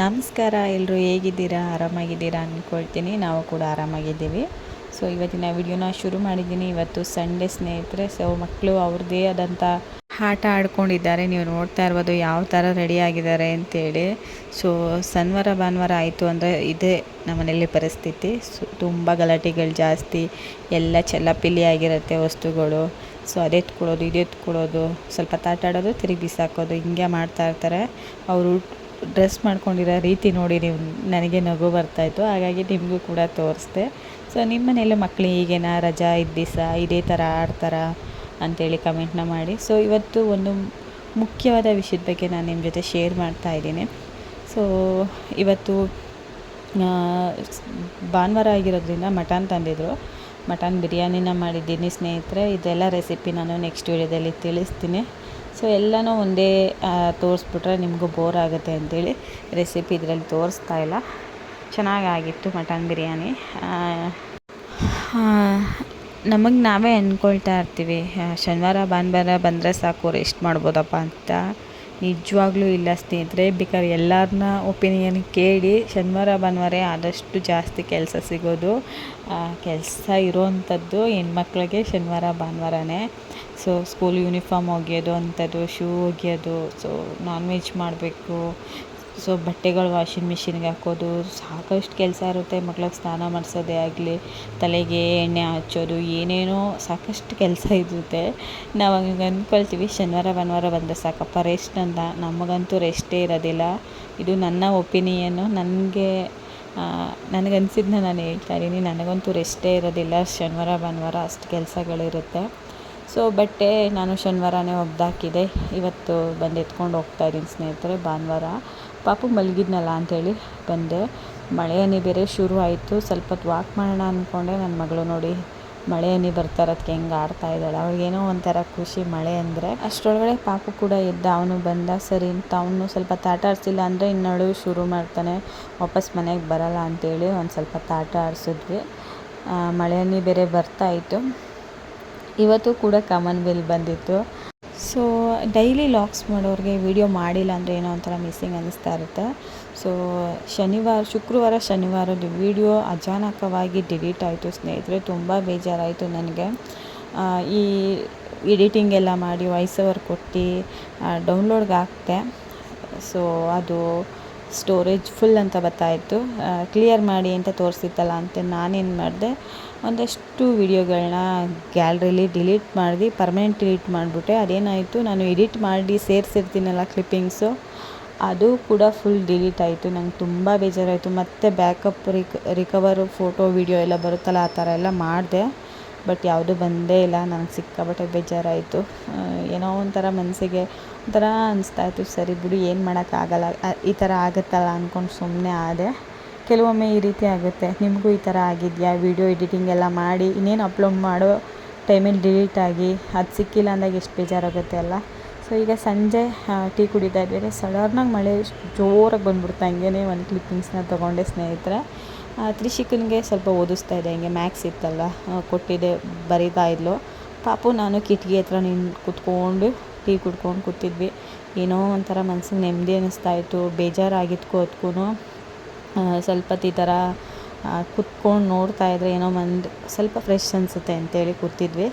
ನಮಸ್ಕಾರ ಎಲ್ಲರೂ ಹೇಗಿದ್ದೀರಾ? ಆರಾಮಾಗಿದ್ದೀರಾ ಅಂದ್ಕೊಳ್ತೀನಿ ನಾವು ಕೂಡ ಆರಾಮಾಗಿದ್ದೀವಿ. ಸೊ ಇವತ್ತಿನ ವಿಡಿಯೋನ ಶುರು ಮಾಡಿದ್ದೀನಿ. ಇವತ್ತು ಸಂಡೇ ಸ್ನೇಹಿತರೆ ಸೊ ಮಕ್ಕಳು ಅವ್ರದ್ದೇ ಆದಂಥ ಆಟ ಆಡ್ಕೊಂಡಿದ್ದಾರೆ. ನೀವು ನೋಡ್ತಾ ಇರ್ಬೋದು ಯಾವ ಥರ ರೆಡಿ ಆಗಿದ್ದಾರೆ ಅಂತೇಳಿ. ಸೊ ಶನಿವಾರ, ಭಾನುವಾರ ಆಯಿತು ಅಂದರೆ ಇದೇ ನಮ್ಮನೇಲಿ ಪರಿಸ್ಥಿತಿ. ಸೊ ತುಂಬ ಗಲಾಟೆಗಳು ಜಾಸ್ತಿ. ಎಲ್ಲ ಚೆಲ್ಲಪಿಲ್ಲಿ ಆಗಿರುತ್ತೆ ವಸ್ತುಗಳು. ಸೊ ಅದೇ ಎತ್ಕೊಳ್ಳೋದು ಇದೆ ಎತ್ಕೊಳ್ಳೋದು ಸ್ವಲ್ಪ ತಾಟಾಡೋದು, ತಿರುಗಿ ಬಿಸಾಕೋದು. ಹಿಂಗೆ ಮಾಡ್ತಾ ಇರ್ತಾರೆ. ಅವರು ಡ್ರೆಸ್ ಮಾಡ್ಕೊಂಡಿರೋ ರೀತಿ ನೋಡಿ ನೀವು, ನನಗೆ ನಗು ಬರ್ತಾಯಿತ್ತು ಹಾಗಾಗಿ ನಿಮಗೂ ಕೂಡ ತೋರಿಸ್ದೆ. ಸೊ ನಿಮ್ಮ ಮನೆಯಲ್ಲಿ ಮಕ್ಕಳು ಈಗೇನ, ರಜಾ ಇದ್ದ ದಿವಸ ಇದೇ ಥರ ಆಡ್ತಾರಾ ಅಂತೇಳಿ ಕಮೆಂಟ್ನ ಮಾಡಿ. ಸೊ ಇವತ್ತು ಒಂದು ಮುಖ್ಯವಾದ ವಿಷಯದ ಬಗ್ಗೆ ನಾನು ನಿಮ್ಮ ಜೊತೆ ಶೇರ್ ಮಾಡ್ತಾ ಇದ್ದೀನಿ. ಸೊ ಇವತ್ತು ಭಾನುವಾರ ಆಗಿರೋದ್ರಿಂದ ಮಟನ್ ತಂದಿದ್ರು. ಮಟನ್ ಬಿರಿಯಾನಿನ ಮಾಡಿದ್ದೀನಿ ಸ್ನೇಹಿತರೆ. ಇದೆಲ್ಲ ರೆಸಿಪಿ ನಾನು ನೆಕ್ಸ್ಟ್ ವೀಡಿಯೋದಲ್ಲಿ ತಿಳಿಸ್ತೀನಿ. ಸೊ ಎಲ್ಲನೂ ಒಂದೇ ತೋರಿಸ್ಬಿಟ್ರೆ ನಿಮಗೂ ಬೋರ್ ಆಗುತ್ತೆ ಅಂಥೇಳಿ ರೆಸಿಪಿ ಇದರಲ್ಲಿ ತೋರಿಸ್ತಾ ಇಲ್ಲ. ಚೆನ್ನಾಗಾಗಿತ್ತು ಮಟನ್ ಬಿರಿಯಾನಿ. ನಮಗೆ ನಾವೇ ಅಂದ್ಕೊಳ್ತಾ ಇರ್ತೀವಿ ಶನಿವಾರ, ಭಾನುವಾರ ಬಂದರೆ ಸಾಕು ರೆಸ್ಟ್ ಮಾಡ್ಬೋದಪ್ಪ ಅಂತ. ನಿಜವಾಗ್ಲೂ ಇಲ್ಲ ಸ್ನೇಹಿತರೆ ಬೇಕಾದ್ರೆ ಎಲ್ಲರನ್ನ ಒಪಿನಿಯನ್ ಕೇಳಿ ಶನಿವಾರ, ಭಾನುವಾರ ಆದಷ್ಟು ಜಾಸ್ತಿ ಕೆಲಸ ಸಿಗೋದು. ಕೆಲಸ ಇರೋವಂಥದ್ದು ಹೆಣ್ಮಕ್ಳಿಗೆ ಶನಿವಾರ, ಭಾನುವಾರನೇ. ಸೊ ಸ್ಕೂಲ್ ಯೂನಿಫಾರ್ಮ್ ಒಗೆಯೋದು, ಅಂಥದ್ದು ಶೂ ಒಗೆಯೋದು ಸೊ ನಾನ್ ವೆಜ್ ಮಾಡಬೇಕು. ಸೊ ಬಟ್ಟೆಗಳು ವಾಷಿಂಗ್ ಮಿಷಿನ್ಗೆ ಹಾಕೋದು, ಸಾಕಷ್ಟು ಕೆಲಸ ಇರುತ್ತೆ. ಮಕ್ಳಿಗೆ ಸ್ನಾನ ಮಾಡಿಸೋದೇ ಆಗಲಿ, ತಲೆಗೆ ಎಣ್ಣೆ ಹಚ್ಚೋದು, ಏನೇನೋ ಸಾಕಷ್ಟು ಕೆಲಸ ಇರುತ್ತೆ. ನಾವು ಹಂಗೆ ಅಂದ್ಕೊಳ್ತೀವಿ ಶನಿವಾರ, ಭಾನುವಾರ ಬಂದರೆ ಸಾಕಪ್ಪ ರೆಸ್ಟ್ ಅಂತ. ನಮಗಂತೂ ರೆಸ್ಟೇ ಇರೋದಿಲ್ಲ. ಇದು ನನ್ನ ಒಪಿನಿಯನ್ನು ನನಗೆ ನನಗನ್ಸಿದ್ದನ್ನ ನಾನು ಹೇಳ್ತಾ ಇದ್ದೀನಿ. ನನಗಂತೂ ರೆಸ್ಟೇ ಇರೋದಿಲ್ಲ. ಶನಿವಾರ, ಭಾನುವಾರ ಅಷ್ಟು ಕೆಲಸಗಳಿರುತ್ತೆ. ಸೊ ಬಟ್ಟೆ ನಾನು ಶನಿವಾರನೇ ಒಗ್ದಾಕಿದೆ ಇವತ್ತು ಬಂದು ಎತ್ಕೊಂಡು ಹೋಗ್ತಾಯಿದ್ದೀನಿ ಸ್ನೇಹಿತರೆ, ಭಾನುವಾರ. ಪಾಪು ಮಲಗಿದ್ನಲ್ಲ ಅಂಥೇಳಿ ಬಂದೆ. ಮಳೆ ಹನಿ ಬೇರೆ ಶುರು ಆಯಿತು. ಸ್ವಲ್ಪ ಹೊತ್ತು ವಾಕ್ ಮಾಡೋಣ ಅಂದ್ಕೊಂಡೆ. ನನ್ನ ಮಗಳು ನೋಡಿ ಮಳೆ ಹನಿ ಬರ್ತಾ ಇರೋದಕ್ಕೆ ಹೆಂಗೆ ಆಡ್ತಾ ಇದ್ದಾಳೆ. ಅವಳಿಗೇನೋ ಒಂಥರ ಖುಷಿ ಮಳೆ ಅಂದರೆ. ಅಷ್ಟರೊಳಗಡೆ ಪಾಪು ಕೂಡ ಇದ್ದ ಅವನು ಬಂದ. ಸರಿ ಅಂತ ಅವನು ಸ್ವಲ್ಪ ತಾಟ ಆಡಿಸಿಲ್ಲ ಅಂದರೆ ಇನ್ನಳು ಶುರು ಮಾಡ್ತಾನೆ. ವಾಪಸ್ ಮನೆಗೆ ಬರಲ್ಲ ಅಂತೇಳಿ ಒಂದು ಸ್ವಲ್ಪ ತಾಟ ಆಡಿಸಿದ್ವಿ. ಮಳೆ ಹನಿ ಬೇರೆ ಬರ್ತಾ ಇತ್ತು. ಇವತ್ತು ಕೂಡ ಕಾಮನ್ ಬಿಲ್ ಬಂದಿತ್ತು. ಸೊ ಡೈಲಿ ಲಾಕ್ಸ್ ಮಾಡೋರಿಗೆ ವಿಡಿಯೋ ಮಾಡಿಲ್ಲ ಅಂದರೆ ಏನೋ ಒಂಥರ ಮಿಸ್ಸಿಂಗ್ ಅನ್ನಿಸ್ತಾ ಇರುತ್ತೆ. ಸೊ ಶನಿವಾರ, ಶುಕ್ರವಾರ ಶನಿವಾರದ ವಿಡಿಯೋ ಅಚಾನಕವಾಗಿ ಡಿಲೀಟ್ ಆಯಿತು. ಸ್ನೇಹಿತರೆ, ತುಂಬ ಬೇಜಾರಾಯಿತು ನನಗೆ. ಈ ಎಡಿಟಿಂಗ್ ಎಲ್ಲ ಮಾಡಿ ವಾಯ್ಸ್ ಓವರ್ ಕೊಟ್ಟು ಡೌನ್ಲೋಡ್ಗೆ ಹಾಕ್ತೆ ಸೊ ಅದು ಸ್ಟೋರೇಜ್ ಫುಲ್ ಅಂತ ಬರ್ತಾಯಿತ್ತು ಕ್ಲಿಯರ್ ಮಾಡಿ ಅಂತ ತೋರಿಸಿತ್ತಲ್ಲ ಅಂತ ನಾನೇನು ಮಾಡಿದೆ. ಒಂದಷ್ಟು ವಿಡಿಯೋಗಳನ್ನ ಗ್ಯಾಲ್ರಿಲಿ ಡಿಲೀಟ್ ಮಾಡಿ ಪರ್ಮನೆಂಟ್ ಡಿಲೀಟ್ ಮಾಡಿಬಿಟ್ಟೆ. ಅದೇನಾಯಿತು, ನಾನು ಎಡಿಟ್ ಮಾಡಿ ಸೇರಿಸಿರ್ತೀನಲ್ಲ ಕ್ಲಿಪ್ಪಿಂಗ್ಸು, ಅದು ಕೂಡ ಫುಲ್ ಡಿಲೀಟ್ ಆಯಿತು. ನಂಗೆ ತುಂಬ ಬೇಜಾರಾಯಿತು. ಮತ್ತು ಬ್ಯಾಕಪ್ ರಿಕ, ರಿಕವರು, ಫೋಟೋ, ವಿಡಿಯೋ ಎಲ್ಲ ಬರುತ್ತಲ್ಲ, ಆ ಥರ ಎಲ್ಲ ಮಾಡಿದೆ. ಬಟ್ ಯಾವುದೂ ಬಂದೇ ಇಲ್ಲ ನನಗೆ ಸಿಕ್ಕಾಪಟ್ಟೆ ಬೇಜಾರಾಯಿತು. ಏನೋ ಒಂಥರ ಮನಸ್ಸಿಗೆ ಒಂಥರ ಅನಿಸ್ತಾಯಿತ್ತು ಸರಿ ಬಿಡು, ಏನು ಮಾಡೋಕ್ಕಾಗಲ್ಲ ಈ ಥರ ಆಗುತ್ತಲ್ಲ ಅಂದ್ಕೊಂಡು ಸುಮ್ಮನೆ ಆದೆ. ಕೆಲವೊಮ್ಮೆ ಈ ರೀತಿ ಆಗುತ್ತೆ. ನಿಮಗೂ ಈ ಥರ ಆಗಿದೆಯಾ? ವೀಡಿಯೋ ಎಡಿಟಿಂಗ್ ಎಲ್ಲ ಮಾಡಿ, ಇನ್ನೇನು ಅಪ್ಲೋಡ್ ಮಾಡೋ ಟೈಮಲ್ಲಿ ಡಿಲೀಟ್ ಆಗಿ, ಅದು ಸಿಕ್ಕಿಲ್ಲ ಅಂದಾಗ ಎಷ್ಟು ಬೇಜಾರಾಗುತ್ತೆ ಅಲ್ಲ? ಸೊ, ಈಗ ಸಂಜೆ ಟೀ ಕುಡಿತಾ ಇದ್ದರೆ ಸಡನ್ನಾಗಿ ಮಳೆ ಜೋರಾಗಿ ಬಂದ್ಬಿಡ್ತು ಹಂಗೇ ಒಂದು ಕ್ಲಿಪ್ಪಿಂಗ್ಸ್ನ ತೊಗೊಂಡೆ ಸ್ನೇಹಿತರೆ. ತ್ರಿಶಿಕನ್ಗೆ ಸ್ವಲ್ಪ ಓದಿಸ್ತಾ ಇದೆ ಹಿಂಗೆ ಮ್ಯಾಕ್ಸ್ ಇತ್ತಲ್ಲ ಕೊಟ್ಟಿದ್ದೆ, ಬರೀತಾ ಇದ್ಲು. ಪಾಪು, ನಾನು ಕಿಟಕಿ ಹತ್ರ ನಿಂತು ಕುತ್ಕೊಂಡು, ಟೀ ಕುಡ್ಕೊಂಡು ಕೂತಿದ್ವಿ. ಏನೋ ಒಂಥರ ಮನ್ಸಿಗೆ ನೆಮ್ಮದಿ ಅನ್ನಿಸ್ತಾ ಇತ್ತು, ಬೇಜಾರಾಗಿತ್ತು ಅದಕ್ಕೂ ಸ್ವಲ್ಪ ಈ ಥರ ಕುತ್ಕೊಂಡು ನೋಡ್ತಾ ಇದ್ದರೆ ಏನೋ ಒಂದು ಸ್ವಲ್ಪ ಫ್ರೆಶ್ ಅನಿಸುತ್ತೆ ಅಂತೇಳಿ ಕೂತಿದ್ವಿ.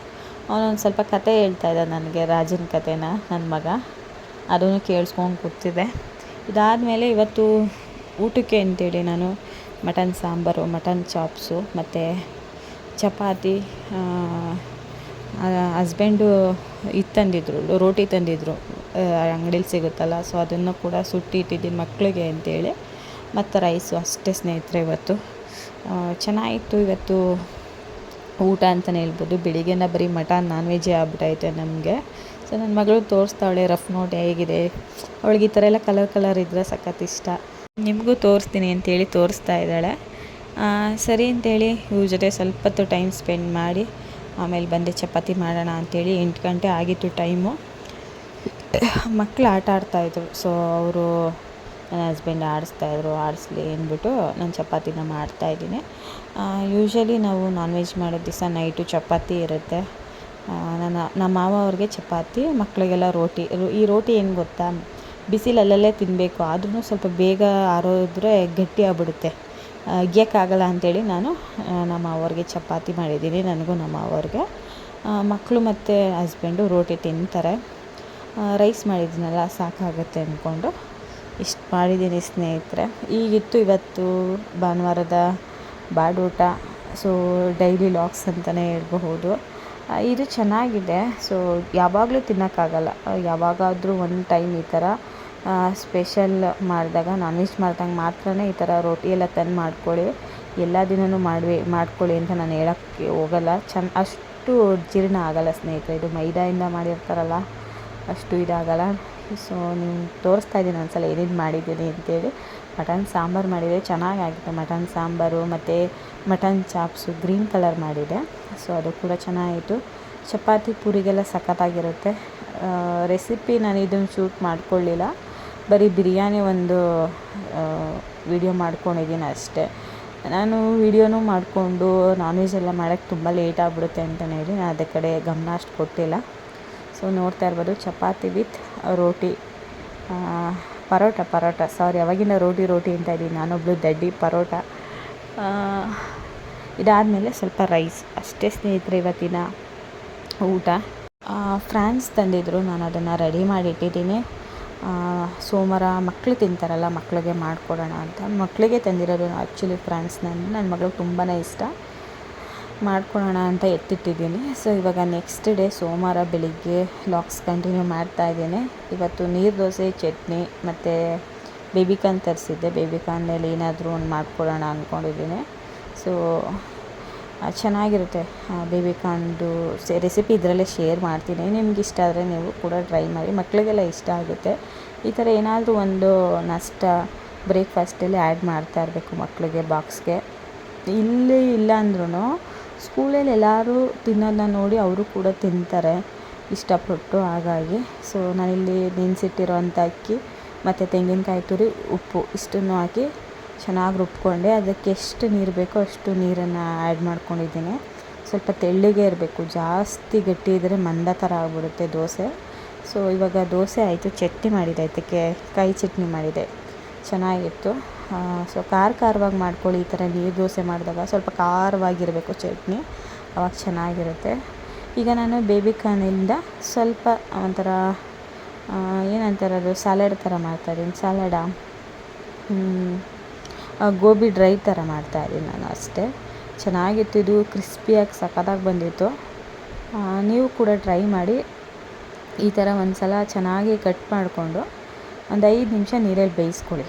ಅವನೊಂದು ಸ್ವಲ್ಪ ಕತೆ ಹೇಳ್ತಾ ಇದ್ದ ನನಗೆ, ರಾಜನ ಕತೆನ ನನ್ನ ಮಗ. ಅದನ್ನು ಕೇಳಿಸ್ಕೊಂಡು ಕೂತಿದ್ದೆ. ಇದಾದಮೇಲೆ ಇವತ್ತು ಊಟಕ್ಕೆ ಅಂತೇಳಿ ನಾನು ಮಟನ್ ಸಾಂಬಾರು, ಮಟನ್ ಚಾಪ್ಸು, ಮತ್ತು ಚಪಾತಿ ಹಸ್ಬೆಂಡು ಇದು ತಂದಿದ್ದರು ರೋಟಿ ತಂದಿದ್ದರು ಅಂಗಡೀಲಿ ಸಿಗುತ್ತಲ್ಲ, ಸೊ ಅದನ್ನು ಕೂಡ ಸುಟ್ಟಿ ಇಟ್ಟಿದ್ದೀನಿ ಮಕ್ಕಳಿಗೆ ಅಂತೇಳಿ. ಮತ್ತು ರೈಸು ಅಷ್ಟೇ ಸ್ನೇಹಿತರೆ ಇವತ್ತು. ಚೆನ್ನಾಗಿತ್ತು ಇವತ್ತು ಊಟ ಅಂತಲೇ ಹೇಳ್ಬೋದು. ಬೆಳಿಗ್ಗೆನ ಬರೀ ಮಟನ್ ನಾನ್ ವೆಜ್ಜೇ ಆಗ್ಬಿಟ್ಟೈತೆ ನಮಗೆ. ಸೊ, ನನ್ನ ಮಗಳು ತೋರಿಸ್ತಾವಳೆ ರಫ್ ನೋಟ್ ಹೇಗಿದೆ. ಅವಳಿಗೆ ಈ ಥರ ಎಲ್ಲ ಕಲರ್ ಕಲರ್ ಇದ್ದರೆ ಸಖತ್ ಇಷ್ಟ. ನಿಮಗೂ ತೋರಿಸ್ತೀನಿ ಅಂತೇಳಿ ತೋರಿಸ್ತಾ ಇದ್ದಾಳೆ. ಸರಿ ಅಂತೇಳಿ, ಇವ್ರ ಜೊತೆ ಸ್ವಲ್ಪ ಹೊತ್ತು ಟೈಮ್ ಸ್ಪೆಂಡ್ ಮಾಡಿ, ಆಮೇಲೆ ಬಂದೆ ಚಪಾತಿ ಮಾಡೋಣ ಅಂಥೇಳಿ ಎಂಟು ಗಂಟೆ ಆಗಿತ್ತು ಟೈಮು ಮಕ್ಕಳು ಆಟ ಆಡ್ತಾಯಿದ್ರು ಸೊ ಅವರು ನನ್ನ ಹಸ್ಬೆಂಡ್ ಆಡಿಸ್ತಾಯಿದ್ರು ಆಡಿಸ್ಲಿ ಅಂದ್ಬಿಟ್ಟು ನಾನು ಚಪಾತಿನ ಮಾಡ್ತಾಯಿದ್ದೀನಿ ಯೂಶ್ವಲಿ ನಾವು ನಾನ್ ವೆಜ್ ಮಾಡೋ ದಿವಸ ನೈಟು ಚಪಾತಿ ಇರುತ್ತೆ. ನನ್ನ, ನಮ್ಮ ಮಾವ ಅವ್ರಿಗೆ ಚಪಾತಿ ಮಕ್ಕಳಿಗೆಲ್ಲ ರೋಟಿ. ಈ ರೋಟಿ ಏನು ಗೊತ್ತಾ? ಬಿಸಿಲು ಅಲ್ಲಲ್ಲೇ ತಿನ್ನಬೇಕು ಆದ್ರೂ ಸ್ವಲ್ಪ ಬೇಗ ಆರೋದ್ರೆ ಗಟ್ಟಿ ಆಗ್ಬಿಡುತ್ತೆ. ಅಗಿಯೋಕ್ಕಾಗಲ್ಲ ಅಂಥೇಳಿ ನಾನು ನಮ್ಮ ಅವ್ರಿಗೆ ಚಪಾತಿ ಮಾಡಿದ್ದೀನಿ, ನನಗೂ ನಮ್ಮ ಅವ್ರಿಗೆ. ಮಕ್ಕಳು ಮತ್ತು ಹಸ್ಬೆಂಡು ರೋಟಿ ತಿಂತಾರೆ. ರೈಸ್ ಮಾಡಿದ್ದೀನಲ್ಲ ಸಾಕಾಗುತ್ತೆ ಅಂದ್ಕೊಂಡು ಇಷ್ಟು ಮಾಡಿದ್ದೀನಿ ಸ್ನೇಹಿತರೆ. ಈಗಿತ್ತು ಇವತ್ತು ಭಾನುವಾರದ ಬಾಡೂಟ. ಸೊ ಡೈಲಿ ಲಾಕ್ಸ್ ಅಂತಲೇ ಹೇಳ್ಬಹುದು. ಇದು ಚೆನ್ನಾಗಿದೆ. ಸೊ ಯಾವಾಗಲೂ ತಿನ್ನೋಕ್ಕಾಗಲ್ಲ. ಯಾವಾಗಾದರೂ ಒಂದು ಟೈಮ್ ಈ ಥರ ಸ್ಪೆಷಲ್ ಮಾಡಿದಾಗ ನಾನ್ ವೆಜ್ ಮಾಡಿದಾಗ ಮಾತ್ರನೇ ಈ ಥರ ರೋಟಿ ಎಲ್ಲ ತಂದು ಮಾಡ್ಕೊಳ್ಳಿ. ಎಲ್ಲ ದಿನವೂ ಮಾಡಿ ಮಾಡ್ಕೊಳ್ಳಿ ಅಂತ ನಾನು ಹೇಳೋಕ್ಕೆ ಹೋಗಲ್ಲ. ಚೆನ್ನ ಅಷ್ಟು ಜೀರ್ಣ ಆಗಲ್ಲ ಸ್ನೇಹಿತರೆ. ಇದು ಮೈದಾಯಿಂದ ಮಾಡಿರ್ತಾರಲ್ಲ, ಅಷ್ಟು ಇದಾಗಲ್ಲ. ಸೊ ನೀವು ತೋರಿಸ್ತಾ ಇದ್ದೀನಿ ಒಂದ್ಸಲ ಏನೇನು ಮಾಡಿದ್ದೀನಿ ಅಂತೇಳಿ. ಮಟನ್ ಸಾಂಬಾರು ಮಾಡಿದೆ ಚೆನ್ನಾಗಾಗಿತ್ತು. ಮಟನ್ ಸಾಂಬಾರು ಮತ್ತು ಮಟನ್ ಚಾಪ್ಸು ಗ್ರೀನ್ ಕಲರ್ ಮಾಡಿದೆ. ಸೊ ಅದು ಕೂಡ ಚೆನ್ನಾಗಿತ್ತು. ಚಪಾತಿ ಪೂರಿಗೆಲ್ಲ ಸಖತ್ತಾಗಿರುತ್ತೆ. ರೆಸಿಪಿ ನಾನು ಇದನ್ನು ಶೂಟ್ ಮಾಡ್ಕೊಳ್ಳಿಲ್ಲ. ಬರೀ ಬಿರಿಯಾನಿ ಒಂದು ವಿಡಿಯೋ ಮಾಡ್ಕೊಂಡಿದ್ದೀನಿ ಅಷ್ಟೇ. ನಾನು ವಿಡಿಯೋನೂ ಮಾಡಿಕೊಂಡು ನಾನ್ ವೆಜ್ ಎಲ್ಲ ಮಾಡೋಕ್ಕೆ ತುಂಬ ಲೇಟ್ ಆಗ್ಬಿಡುತ್ತೆ ಅಂತಲೇ ಹೇಳಿ. ನಾನು ಅದೇ ಕಡೆ ಗಮನ ಅಷ್ಟು ಕೊಟ್ಟಿಲ್ಲ. ಸೊ ನೋಡ್ತಾ ಇರ್ಬೋದು, ಚಪಾತಿ ವಿತ್ ರೋಟಿ. ಪರೋಟ ಪರೋಟ. ಸಾರಿ ಅವಾಗಿನ ರೋಟಿ ರೋಟಿ ಅಂತ ಇದ್ದೀನಿ. ನಾನೊಬ್ಳು ದಡ್ಡಿ, ಪರೋಟ. ಇದಾದಮೇಲೆ ಸ್ವಲ್ಪ ರೈಸ್ ಅಷ್ಟೇ ಸ್ನೇಹಿತರೆ ಇವತ್ತಿನ ಊಟ. ಫ್ರಾನ್ಸ್ ತಂದಿದ್ದರು ನಾನು ಅದನ್ನು ರೆಡಿ ಮಾಡಿ ಇಟ್ಟಿದ್ದೀನಿ. ಸೋಮವಾರ ಮಕ್ಕಳು ತಿಂತಾರಲ್ಲ ಮಕ್ಕಳಿಗೆ ಮಾಡಿಕೊಡೋಣ ಅಂತ. ಮಕ್ಕಳಿಗೆ ತಂದಿರೋದು ಆ್ಯಕ್ಚುಲಿ ಫ್ರಾನ್ಸ್ ನನ್ನ ನನ್ನ ಮಗಳಿಗೆ ತುಂಬಾ ಇಷ್ಟ. ಮಾಡ್ಕೊಳೋಣ ಅಂತ ಎತ್ತಿಟ್ಟಿದ್ದೀನಿ. ಸೊ ಇವಾಗ ನೆಕ್ಸ್ಟ್ ಡೇ ಸೋಮವಾರ ಬೆಳಿಗ್ಗೆ ಲಾಕ್ಸ್ ಕಂಟಿನ್ಯೂ ಮಾಡ್ತಾ ಇದ್ದೀನಿ. ಇವತ್ತು ನೀರು ದೋಸೆ, ಚಟ್ನಿ ಮತ್ತು ಬೇಬಿಕಾನ್ ತರಿಸಿದ್ದೆ. ಬೇಬಿಕಾನಲ್ಲಿ ಏನಾದರೂ ಒಂದು ಮಾಡ್ಕೊಳ್ಳೋಣ ಅಂದ್ಕೊಂಡಿದ್ದೀನಿ ಸೊ ಚೆನ್ನಾಗಿರುತ್ತೆ. ಬೇಬಿಕಾನ್ದು ಸೆ ರೆಸಿಪಿ ಇದರಲ್ಲೇ ಶೇರ್ ಮಾಡ್ತೀನಿ. ನಿಮ್ಗೆ ಇಷ್ಟ ಆದರೆ ನೀವು ಕೂಡ ಟ್ರೈ ಮಾಡಿ. ಮಕ್ಕಳಿಗೆಲ್ಲ ಇಷ್ಟ ಆಗುತ್ತೆ. ಈ ಥರ ಏನಾದರೂ ಒಂದು ನಷ್ಟ ಬ್ರೇಕ್ಫಾಸ್ಟಲ್ಲಿ ಆ್ಯಡ್ ಮಾಡ್ತಾ ಇರಬೇಕು ಮಕ್ಕಳಿಗೆ ಬಾಕ್ಸ್ಗೆ ಇಲ್ಲಿ ಇಲ್ಲ ಅಂದ್ರೂ ಸ್ಕೂಲಲ್ಲಿ ಎಲ್ಲರೂ ತಿನ್ನೋದನ್ನ ನೋಡಿ ಅವರು ಕೂಡ ತಿಂತಾರೆ. ಇಷ್ಟಪಟ್ಟು ಹಾಗಾಗಿ. ಸೊ ನಾನಿಲ್ಲಿ ನೆನೆಸಿಟ್ಟಿರೋಂಥ ಅಕ್ಕಿ, ಮತ್ತು ತೆಂಗಿನಕಾಯಿ ತುರಿ, ಉಪ್ಪು ಇಷ್ಟನ್ನು ಹಾಕಿ ಚೆನ್ನಾಗಿ ರುಬ್ಕೊಂಡೆ. ಅದಕ್ಕೆ ಎಷ್ಟು ನೀರು ಬೇಕೋ ಅಷ್ಟು ನೀರನ್ನು ಆ್ಯಡ್ ಮಾಡ್ಕೊಂಡಿದ್ದೀನಿ. ಸ್ವಲ್ಪ ತೆಳ್ಳಗೆ ಇರಬೇಕು. ಜಾಸ್ತಿ ಗಟ್ಟಿ ಇದ್ದರೆ ಮಂದ ಥರ ಆಗಿಬಿಡುತ್ತೆ ದೋಸೆ. ಸೊ ಇವಾಗ ದೋಸೆ ಆಯಿತು, ಚಟ್ನಿ ಮಾಡಿದೆ. ಅದಕ್ಕೆ ಕಾಯಿ ಚಟ್ನಿ ಮಾಡಿದೆ. ಚೆನ್ನಾಗಿತ್ತು. ಸೊ ಖಾರ ಖಾರವಾಗಿ ಮಾಡ್ಕೊಳ್ಳಿ, ಈ ಥರ ನೀರು ದೋಸೆ ಮಾಡಿದಾಗ ಸ್ವಲ್ಪ ಖಾರವಾಗಿರಬೇಕು ಚಟ್ನಿ. ಅವಾಗ ಚೆನ್ನಾಗಿರುತ್ತೆ. ಈಗ ನಾನು ಬೇಬಿ ಕಾರ್ನಿಂದ ಸ್ವಲ್ಪ ಒಂಥರ ಏನಂತಾರೆ ಅದು ಸ್ಯಾಲಡ್ ಥರ ಮಾಡ್ತಾಯಿದ್ದೀನಿ ಸ್ಯಾಲಡ ಗೋಬಿ ಡ್ರೈ ಥರ ಮಾಡ್ತಾಯಿದ್ದೀನಿ ನಾನು ಅಷ್ಟೇ. ಚೆನ್ನಾಗಿತ್ತು ಇದು ಕ್ರಿಸ್ಪಿಯಾಗಿ ಸಖತ್ತಾಗಿ ಬಂದಿತ್ತು. ನೀವು ಕೂಡ ಟ್ರೈ ಮಾಡಿ, ಈ ಥರ ಒಂದು ಸಲ ಚೆನ್ನಾಗಿ ಕಟ್ ಮಾಡಿಕೊಂಡು ಒಂದು ಐದು ನಿಮಿಷ ನೀರಲ್ಲಿ ಬೇಯಿಸ್ಕೊಳ್ಳಿ.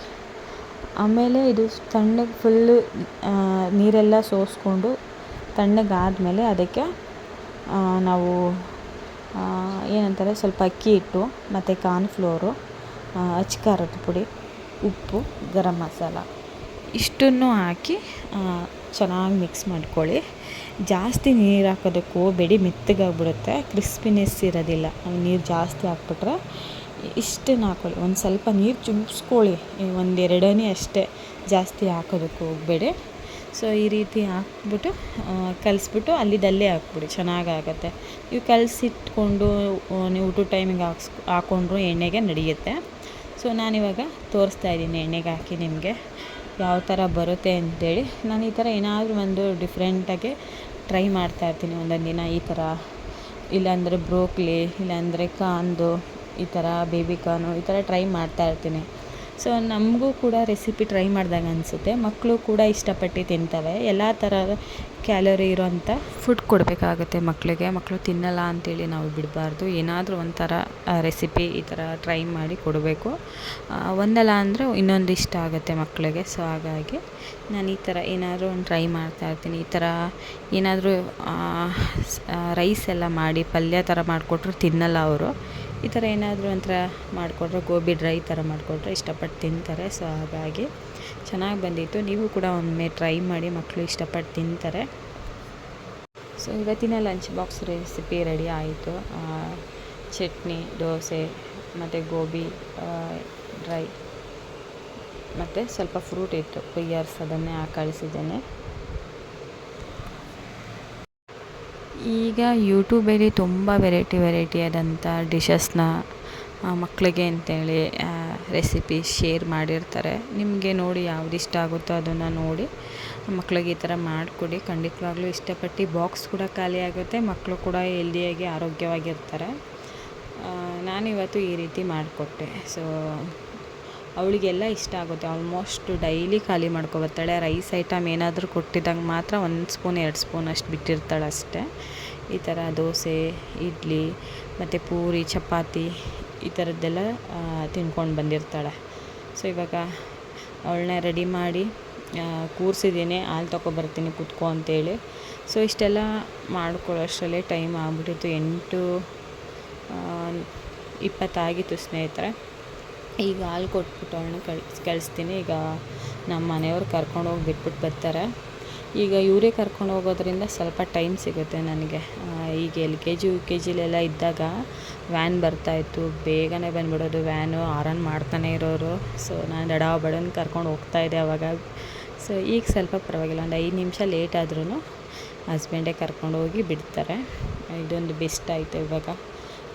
ಆಮೇಲೆ ಇದು ತಣ್ಣಗೆ ಫುಲ್ಲು ನೀರೆಲ್ಲ ಸೋಸಿಕೊಂಡು ತಣ್ಣಗಾದಮೇಲೆ ಅದಕ್ಕೆ ನಾವು ಏನಂತಾರೆ ಸ್ವಲ್ಪ ಅಕ್ಕಿ ಹಿಟ್ಟು, ಮತ್ತು ಕಾರ್ನ್ಫ್ಲೋರು ಅಚ್ಚ ಖಾರದ ಪುಡಿ, ಉಪ್ಪು, ಗರಂ ಮಸಾಲ ಇಷ್ಟನ್ನು ಹಾಕಿ ಚೆನ್ನಾಗಿ ಮಿಕ್ಸ್ ಮಾಡ್ಕೊಳ್ಳಿ. ಜಾಸ್ತಿ ನೀರು ಹಾಕೋದಕ್ಕೆ ಹೋಗಬೇಡಿ ಮೆತ್ತಗಾಗ್ಬಿಡುತ್ತೆ ಕ್ರಿಸ್ಪಿನೆಸ್ ಇರೋದಿಲ್ಲ. ನೀರು ಜಾಸ್ತಿ ಹಾಕ್ಬಿಟ್ರೆ ಇಷ್ಟನ್ನು ಹಾಕೊಳ್ಳಿ ಒಂದು ಸ್ವಲ್ಪ ನೀರು ಚುಮ್ಸ್ಕೊಳ್ಳಿ. ಒಂದು ಅಷ್ಟೇ ಜಾಸ್ತಿ ಹಾಕೋದಕ್ಕೆ ಹೋಗಬೇಡಿ. ಸೊ ಈ ರೀತಿ ಹಾಕ್ಬಿಟ್ಟು ಕಲಿಸ್ಬಿಟ್ಟು ಅಲ್ಲಿದಲ್ಲೇ ಹಾಕ್ಬಿಡಿ. ಚೆನ್ನಾಗಾಗತ್ತೆ. ನೀವು ಕಲಸಿಟ್ಕೊಂಡು ನೀವು ಊಟದ ಟೈಮಿಗೆ ಹಾಕ್ಸ್ ಹಾಕ್ಕೊಂಡ್ರು ಎಣ್ಣೆಗೆ ನಡೆಯುತ್ತೆ. ಸೊ ನಾನಿವಾಗ ತೋರಿಸ್ತಾ ಇದ್ದೀನಿ ಎಣ್ಣೆಗೆ ಹಾಕಿ ನಿಮಗೆ ಯಾವ ಥರ ಬರುತ್ತೆ ಅಂತೇಳಿ. ನಾನು ಈ ಥರ ಏನಾದರೂ ಒಂದು ಡಿಫ್ರೆಂಟಾಗಿ ಟ್ರೈ ಮಾಡ್ತಾ ಇರ್ತೀನಿ ಒಂದೊಂದು ದಿನ ಈ ಥರ ಇಲ್ಲಾಂದರೆ ಬ್ರೋಕ್ಲಿ ಇಲ್ಲಾಂದರೆ ಕಾಂದು. ಈ ಥರ ಬೇಬಿಕಾನು ಈ ಥರ ಟ್ರೈ ಮಾಡ್ತಾ ಇರ್ತೀನಿ. ಸೊ ನಮಗೂ ಕೂಡ ರೆಸಿಪಿ ಟ್ರೈ ಮಾಡಿದಾಗ ಅನಿಸುತ್ತೆ. ಮಕ್ಕಳು ಕೂಡ ಇಷ್ಟಪಟ್ಟು ತಿಂತವೆ. ಎಲ್ಲ ಥರದ ಕ್ಯಾಲೋರಿ ಇರೋಂಥ ಫುಡ್ ಕೊಡಬೇಕಾಗುತ್ತೆ ಮಕ್ಕಳಿಗೆ ಮಕ್ಕಳು ತಿನ್ನಲ್ಲ ಅಂತೇಳಿ ನಾವು ಬಿಡಬಾರ್ದು. ಏನಾದರೂ ಒಂಥರ ರೆಸಿಪಿ ಈ ಥರ ಟ್ರೈ ಮಾಡಿ ಕೊಡಬೇಕು. ಒಂದಲ್ಲ ಅಂದರೆ ಇನ್ನೊಂದು ಇಷ್ಟ ಆಗುತ್ತೆ ಮಕ್ಕಳಿಗೆ ಸೊ ಹಾಗಾಗಿ ನಾನು ಈ ಥರ ಏನಾದರೂ ಒಂದು ಟ್ರೈ ಮಾಡ್ತಾ ಇರ್ತೀನಿ. ಈ ಥರ ಏನಾದರೂ ರೈಸ್ ಎಲ್ಲ ಮಾಡಿ, ಪಲ್ಯ ಥರ ಮಾಡಿಕೊಟ್ರು ತಿನ್ನಲ್ಲ ಅವರು. ಈ ಥರ ಏನಾದರೂ ಒಂಥರ ಮಾಡಿಕೊಟ್ರೆ ಗೋಬಿ ಡ್ರೈ ಥರ ಮಾಡಿಕೊಟ್ರೆ ಇಷ್ಟಪಟ್ಟು ತಿಂತಾರೆ. ಸೊ ಹಾಗಾಗಿ ಚೆನ್ನಾಗಿ ಬಂದಿತ್ತು. ನೀವು ಕೂಡ ಒಮ್ಮೆ ಟ್ರೈ ಮಾಡಿ, ಮಕ್ಕಳು ಇಷ್ಟಪಟ್ಟು ತಿಂತಾರೆ. ಸೊ ಇವತ್ತಿನ ಲಂಚ್ ಬಾಕ್ಸ್ ರೆಸಿಪಿ ರೆಡಿ ಆಯಿತು. ಚಟ್ನಿ, ದೋಸೆ, ಮತ್ತು ಗೋಬಿ ಡ್ರೈ, ಮತ್ತು ಸ್ವಲ್ಪ ಫ್ರೂಟ್ ಇತ್ತು. ಕೊಯ್ಯರ್ಸ್ ಅದನ್ನೇ ಹಾಕಿ ಈಗ ಯೂಟ್ಯೂಬಲ್ಲಿ ತುಂಬ ವೆರೈಟಿ ವೆರೈಟಿ ಆದಂಥ ಡಿಶಸ್ನ ಮಕ್ಕಳಿಗೆ ಅಂತೇಳಿ ರೆಸಿಪಿ ಶೇರ್ ಮಾಡಿರ್ತಾರೆ. ನಿಮಗೆ ನೋಡಿ ಯಾವ್ದು ಇಷ್ಟ ಆಗುತ್ತೋ ಅದನ್ನು ನೋಡಿ ಮಕ್ಕಳಿಗೆ ಈ ಥರ ಮಾಡಿಕೊಡಿ. ಖಂಡಿತವಾಗ್ಲೂ ಇಷ್ಟಪಟ್ಟು ಬಾಕ್ಸ್ ಕೂಡ ಖಾಲಿ ಆಗುತ್ತೆ ಮಕ್ಕಳು ಕೂಡ ಹೆಲ್ದಿಯಾಗಿ ಆರೋಗ್ಯವಾಗಿರ್ತಾರೆ. ನಾನು ನಾನಿವತ್ತು ಈ ರೀತಿ ಮಾಡಿಕೊಟ್ಟೆ. ಸೊ ಅವಳಿಗೆಲ್ಲ ಇಷ್ಟ ಆಗುತ್ತೆ. ಆಲ್ಮೋಸ್ಟ್ ಡೈಲಿ ಖಾಲಿ ಮಾಡ್ಕೊಬರ್ತಾಳೆ ರೈಸ್ ಐಟಮ್ ಏನಾದರೂ ಕೊಟ್ಟಿದ್ದಾಗ ಮಾತ್ರ ಒಂದು ಸ್ಪೂನ್ ಎರಡು ಸ್ಪೂನ್ ಅಷ್ಟು ಬಿಟ್ಟಿರ್ತಾಳೆ ಅಷ್ಟೇ. ಈ ಥರ ದೋಸೆ, ಇಡ್ಲಿ, ಮತ್ತು ಪೂರಿ, ಚಪಾತಿ ಈ ಥರದ್ದೆಲ್ಲ ತಿನ್ಕೊಂಡು ಬಂದಿರ್ತಾಳೆ. ಸೊ ಇವಾಗ ಅವಳನ್ನ ರೆಡಿ ಮಾಡಿ ಕೂರಿಸಿದ್ದೀನಿ. ಹಾಲು ತೊಗೊಬರ್ತೀನಿ ಕುತ್ಕೊ ಅಂತೇಳಿ. ಸೊ ಇಷ್ಟೆಲ್ಲ ಮಾಡ್ಕೊಳ್ಳೋಷ್ಟರಲ್ಲೇ ಟೈಮ್ ಆಗ್ಬಿಟ್ಟಿತ್ತು. ಎಂಟು ಇಪ್ಪತ್ತಾಗಿತ್ತು ಸ್ನೇಹಿತರೆ. ಈಗ ಹಾಲು ಕೊಟ್ಬಿಟ್ಟು ಅವಳನ್ನ ಕಳ್ಸಿ ಕಳಿಸ್ತೀನಿ. ಈಗ ನಮ್ಮ ಮನೆಯವ್ರು ಕರ್ಕೊಂಡೋಗಿ ಬಿಟ್ಬಿಟ್ಟು ಬರ್ತಾರೆ. ಈಗ ಇವರೇ ಕರ್ಕೊಂಡು ಹೋಗೋದ್ರಿಂದ ಸ್ವಲ್ಪ ಟೈಮ್ ಸಿಗುತ್ತೆ ನನಗೆ. ಈಗ L K G, U K ಜಿಲೆಲ್ಲ ಇದ್ದಾಗ ವ್ಯಾನ್ ಬರ್ತಾಯಿತ್ತು ಬೇಗನೆ ಬಂದ್ಬಿಡೋದು ವ್ಯಾನು, ಆರನ್ ಮಾಡ್ತಾನೆ ಇರೋರು. ಸೊ, ನಾನು ದಡ ಬಡನ್ ಕರ್ಕೊಂಡು ಹೋಗ್ತಾಯಿದ್ದೆ ಅವಾಗ. ಸೊ, ಈಗ ಸ್ವಲ್ಪ ಪರವಾಗಿಲ್ಲ. ಒಂದು ಐದು ನಿಮಿಷ ಲೇಟ್ ಆದ್ರೂ ಹಸ್ಬೆಂಡೇ ಕರ್ಕೊಂಡು ಹೋಗಿ ಬಿಡ್ತಾರೆ. ಇದೊಂದು ಬೆಸ್ಟ್ ಆಯಿತು ಇವಾಗ.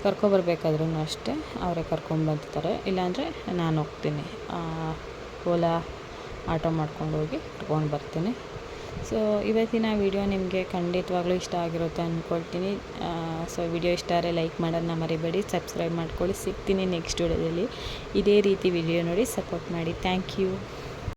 ಕರ್ಕೊಬರ್ಬೇಕಾದ್ರೂ ಅಷ್ಟೇ ಅವರೇ ಕರ್ಕೊಂಬರ್ತಾರೆ ಇಲ್ಲಾಂದರೆ ನಾನು ಹೋಗ್ತೀನಿ. ಓಲಾ ಆಟೋ ಮಾಡ್ಕೊಂಡು ಹೋಗಿ ಕರ್ಕೊಂಡು ಬರ್ತೀನಿ. ಸೊ ಇವತ್ತಿನ ವಿಡಿಯೋ ನಿಮಗೆ ಖಂಡಿತವಾಗ್ಲೂ ಇಷ್ಟ ಆಗಿರುತ್ತೆ ಅಂದ್ಕೊಳ್ತೀನಿ ಸೊ ವಿಡಿಯೋ ಇಷ್ಟ ಆದರೆ ಲೈಕ್ ಮಾಡೋದನ್ನ ಮರಿಬೇಡಿ ಸಬ್ಸ್ಕ್ರೈಬ್ ಮಾಡ್ಕೊಳ್ಳಿ. ಸಿಗ್ತೀನಿ ನೆಕ್ಸ್ಟ್ ವಿಡಿಯೋದಲ್ಲಿ ಇದೇ ರೀತಿ ವಿಡಿಯೋ ನೋಡಿ ಸಪೋರ್ಟ್ ಮಾಡಿ. Thank you